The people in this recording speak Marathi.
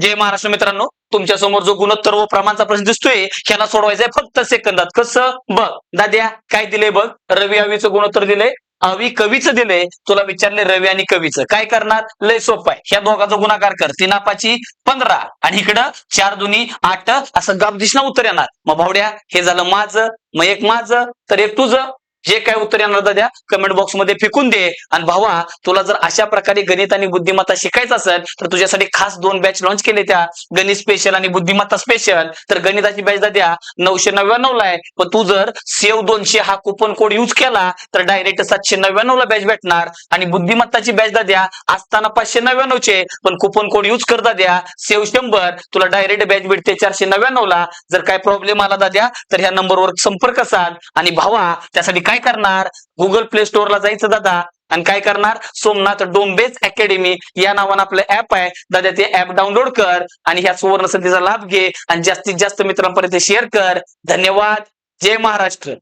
जय महाराष्ट्र मित्रांनो तुमच्यासमोर जो गुणोत्तर व प्रमाणचा प्रश्न दिसतोय ह्याला सोडवायचा आहे फक्त सेकंदात कसं? बघ दाद्या काय दिलंय बघ? रवी अवीचं गुणोत्तर दिलंय अवी कवीचं दिलंय. तुला विचारले रवी आणि कवीचं. काय करणार? लय सोपं आहे. ह्या दोघांचा गुणाकार कर. तीन पाची पंधरा. आणि इकडं चार दुनी आठ. असं गाप दिसणं उत्तर येणार. मग भावड्या हे झालं माझं. मग एक माझं. तर एक तुझं. जे काय उत्तर येणार दाद्या कमेंट बॉक्समध्ये फेकून दे. आणि भावा तुला जर अशा प्रकारे गणित आणि बुद्धिमत्ता शिकायचं असेल तर तुझ्यासाठी खास दोन बॅच लॉन्च केले त्या. गणित स्पेशल आणि बुद्धिमत्ता स्पेशल तर गणिताची बॅच दाद्या नऊशे नव्याण्णव ला आहे. पण तू जर सेव दोनशे हा कुपन कोड युज केला तर डायरेक्ट सातशे नव्याण्णव ला बॅच भेटणार. आणि बुद्धिमत्ताची बॅच दाद्या असताना पाचशे नव्याण्णवचे पण कुपन कोड युज कर दाद्या सेव शंभर तुला डायरेक्ट बॅच भेटते चारशे नव्याण्णव ला जर काय प्रॉब्लेम आला दाद्या तर ह्या नंबरवर संपर्क साध. आणि भावा त्यासाठी काय करणार? गुगल प्ले स्टोअरला जायचं दादा. आणि काय करणार? सोमनाथ डोंबेज अकॅडमी या नावानं आपलं ऍप आहे. दादा ते ऍप डाउनलोड कर आणि ह्या सुवर्ण संधीचा लाभ घे आणि जास्तीत जास्त मित्रांपर्यंत शेअर कर. धन्यवाद. जय महाराष्ट्र.